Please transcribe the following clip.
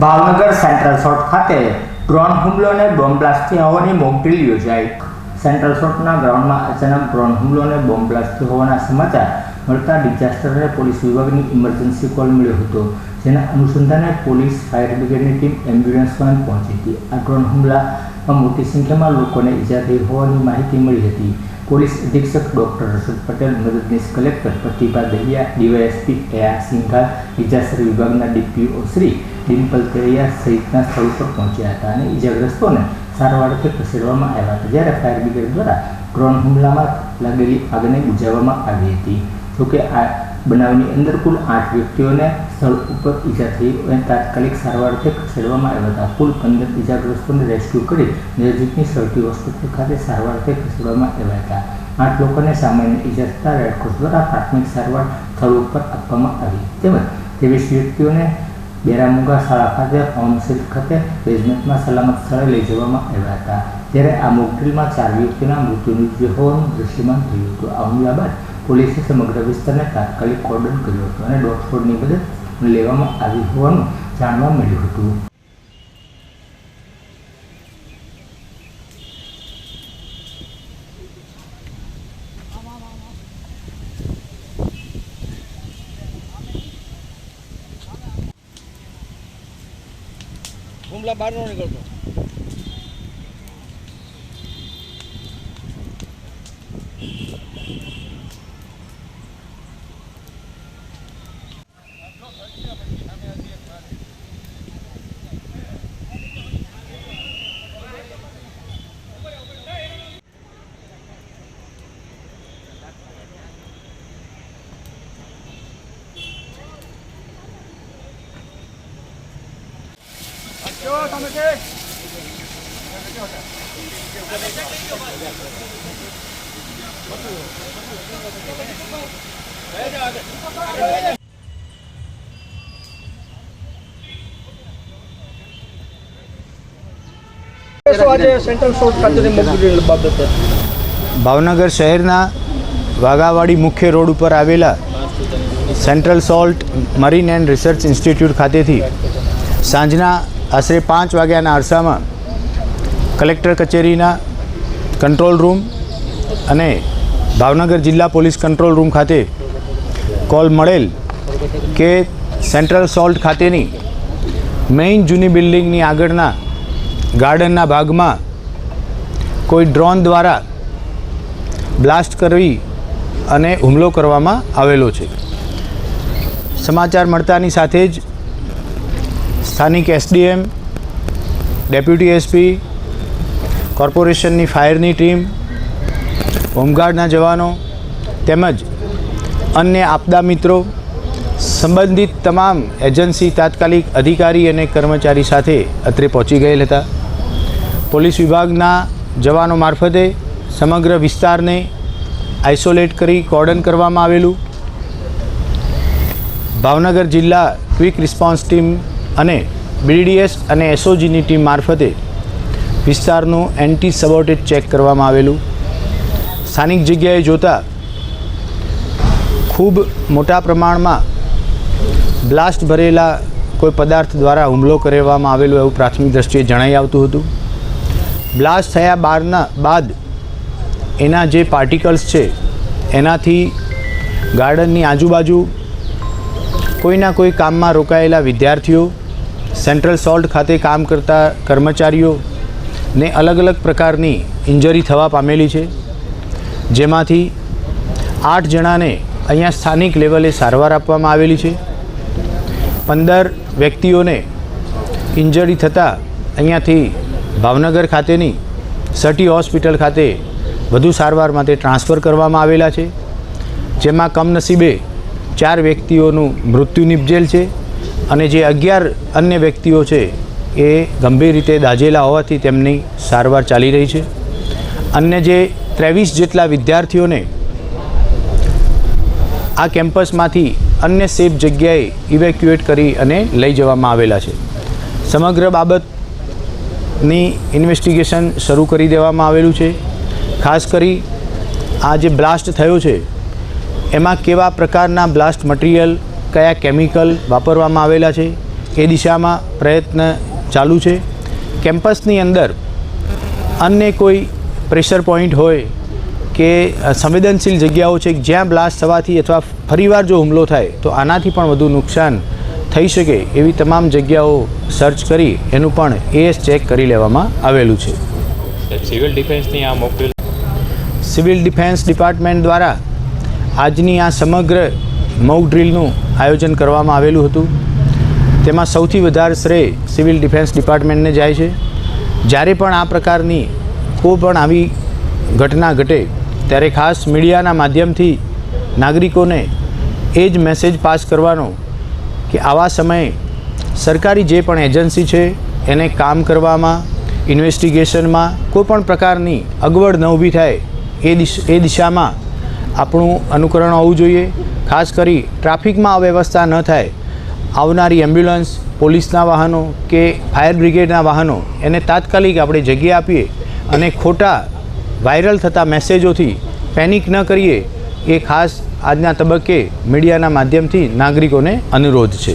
Bhavnagar central short ખાતે drone હુમલો અને બોમ્બ બ્લાસ્ટથી હોવાની મોકડ્રીલ યોજાઈ. સેન્ટ્રલ શોર્ટના ગ્રાઉન્ડમાં અચાનક ડ્રોન હુમલો અને બોમ્બ બ્લાસ્ટથી હોવાના સમાચાર મળતા ડિઝાસ્ટર પોલીસ વિભાગની ઇમરજન્સી કોલ મળ્યો હતો, જેના અનુસંધાને પોલીસ ફાયર બ્રિગેડની ટીમ એમ્બ્યુલન્સ વાન પહોંચી હતી. આ ડ્રોન હુમલામાં મોટી સંખ્યામાં લોકોને ઈજા થઈ હોવાની માહિતી મળી હતી. પોલીસ અધિક્ષક ડોક્ટર રસદ પટેલ મદદનીશ collector Pratibha Dahiya, DYSP A R Singha, disaster વિભાગના ડીપીઓ શ્રી ડિમ્પલ તેરૈયા સહિતના સ્થળ પર પહોંચ્યા હતા અને ઈજાગ્રસ્તોને અર્થે ખસેડવામાં આવ્યા હતા. જ્યારે ફાયર બ્રિગેડ દ્વારા ડ્રોન હુમલામાં લાગેલી આગને બુજાવવામાં આવી હતી. જોકે આ બનાવની અંદર કુલ આઠ વ્યક્તિઓને સ્થળ ઉપર ઈજા થઈ અને તાત્કાલિક સારવારથી ખસેડવામાં આવ્યા હતા. કુલ પંદર ઈજાગ્રસ્તોને રેસ્ક્યુ કરી નજીકની સરટી હોસ્પિટલ ખાતે સારવારથી ખસેડવામાં આવ્યા હતા. આઠ લોકોને સામાન્ય ઈજા થતાં રેડક્રોસ દ્વારા પ્રાથમિક સારવાર સ્થળ ઉપર આપવામાં આવી. તેમજ ત્રેવીસ વ્યક્તિઓને બેરામુગા શાળા ખાતે હોમસિલ ખાતે બેઝમેન્ટમાં સલામત સ્થળે લઈ જવામાં આવ્યા હતા. જ્યારે આ મોકડ્રીલમાં ચાર વ્યક્તિના મૃત્યુ નીપજ્યું હોવાનું દૃશ્યમાન થયું હતું, આ હુમલા બાદ પોલીસે સમગ્ર વિસ્તારને તાત્કાલિક કોર્ડન કર્યો હતો અને ડોટફોડની મદદ લેવામાં આવી હોવાનું જાણવા મળ્યું હતું. હુમલા બહાર નો નીકળતો તમે બાબતે ભાવનગર શહેરના વાઘાવાડી મુખ્ય રોડ ઉપર આવેલા central salt marine and research institute ખાતેથી સાંજના આશરે પાંચ વાગ્યાના અરસામાં કલેક્ટર કચેરીના કંટ્રોલ રૂમ અને ભાવનગર જિલ્લા પોલીસ કંટ્રોલ રૂમ ખાતે કોલ મળેલ કે સેન્ટ્રલ સોલ્ટ ખાતેની મેઇન જૂની બિલ્ડિંગની આગળના ગાર્ડનના ભાગમાં કોઈ ડ્રોન દ્વારા બ્લાસ્ટ કરવી અને હુમલો કરવામાં આવેલો છે. સમાચાર મળતાની સાથે જ સ્થાનિક એસડીએમ ડેપ્યુટી એસપી કોર્પોરેશનની ફાયરની ટીમ, હોમગાર્ડના જવાનો તેમજ અન્ય આપદા મિત્રો, સંબંધિત તમામ એજન્સી તાત્કાલિક અધિકારી અને કર્મચારી સાથે અત્રે પહોંચી ગયેલ હતા. પોલીસ વિભાગના જવાનો મારફતે સમગ્ર વિસ્તારને આઇસોલેટ કરી કોર્ડન કરવામાં આવેલું. ભાવનગર જિલ્લા ક્વિક રિસ્પોન્સ ટીમ અને બીડીએસ અને એસઓજીની ટીમ મારફતે વિસ્તારનું એન્ટી સબોર્ટેડ ચેક કરવામાં આવેલું. સ્થાનિક જગ્યાએ જોતા ખૂબ મોટા પ્રમાણમાં બ્લાસ્ટ ભરેલા કોઈ પદાર્થ દ્વારા હુમલો કરવામાં આવેલો એવું પ્રાથમિક દ્રષ્ટિએ જણાઈ આવતું હતું. બ્લાસ્ટ થયા બારના બાદ એના જે પાર્ટિકલ્સ છે, એનાથી ગાર્ડનની આજુબાજુ કોઈના કોઈ કામમાં રોકાયેલા વિદ્યાર્થીઓ સેન્ટ્રલ સોલ્ટ ખાતે કામ કરતા કર્મચારીઓને અલગ અલગ પ્રકારની ઇન્જરી થવા પામેલી છે, જેમાંથી આઠ જણાને અહીંયા સ્થાનિક લેવલે સારવાર આપવામાં આવેલી છે. પંદર વ્યક્તિઓને ઇન્જરી થતાં અહીંયાથી ભાવનગર ખાતેની સટી હોસ્પિટલ ખાતે વધુ સારવાર માટે ટ્રાન્સફર કરવામાં આવેલા છે, જેમાં કમનસીબે ચાર વ્યક્તિઓનું મૃત્યુ નિપજેલ છે. અને જે અગિયાર અન્ય વ્યક્તિઓ છે, એ ગંભીર રીતે દાઝેલા હોવાથી તેમની સારવાર ચાલી રહી છે. અન્ય જે ત્રેવીસ જેટલા વિદ્યાર્થીઓને આ કેમ્પસમાંથી અન્ય સેફ જગ્યાએ ઇવેક્યુએટ કરી અને લઈ જવામાં આવેલા છે. સમગ્ર બાબતની ઇન્વેસ્ટિગેશન શરૂ કરી દેવામાં આવેલું છે. ખાસ કરી આ જે બ્લાસ્ટ થયો છે, એમાં કેવા પ્રકારના બ્લાસ્ટ મટીરિયલ કયા કેમિકલ વાપરવામાં આવેલા છે એ દિશામાં પ્રયત્ન ચાલુ છે. કેમ્પસની અંદર અન્ય કોઈ પ્રેશર પોઈન્ટ હોય કે સંવેદનશીલ જગ્યાઓ છે જ્યાં બ્લાસ્ટ થવાથી અથવા ફરીવાર જો હુમલો થાય તો આનાથી પણ વધુ નુકસાન થઈ શકે એવી તમામ જગ્યાઓ સર્ચ કરી એનું પણ એએસ ચેક કરી લેવામાં આવેલું છે. સિવિલ ડિફેન્સની આ મોકલ સિવિલ ડિફેન્સ ડિપાર્ટમેન્ટ દ્વારા આજની આ સમગ્ર મોક ડ્રીલનું આયોજન કરવામાં આવેલું હતું. તેમાં સૌથી વધારે શ્રેય સિવિલ ડિફેન્સ ડિપાર્ટમેન્ટને જાય છે. જ્યારે પણ આ પ્રકારની કોઈ પણ આવી ઘટના ઘટે, ત્યારે ખાસ મીડિયાના માધ્યમથી નાગરિકોને એ જ મેસેજ પાસ કરવાનો કે આવા સમયે સરકારી જે પણ એજન્સી છે, એને કામ કરવામાં, ઇન્વેસ્ટિગેશનમાં કોઈ પણ પ્રકારની અગવડ ન ઊભી થાય, એ દિશ, એ દિશામાં આપણું અનુકરણ હોવું જોઈએ. ખાસ કરી ટ્રાફિકમાં અવ્યવસ્થા ન થાય. આવનારી એમ્બ્યુલન્સ, પોલીસના વાહનો કે ફાયર બ્રિગેડના વાહનો એને તાત્કાલિક આપણે જગ્યા આપીએ અને ખોટા વાયરલ થતા મેસેજોથી પેનિક ન કરીએ એ ખાસ આજના તબક્કે મીડિયાના માધ્યમથી નાગરિકોને અનુરોધ છે.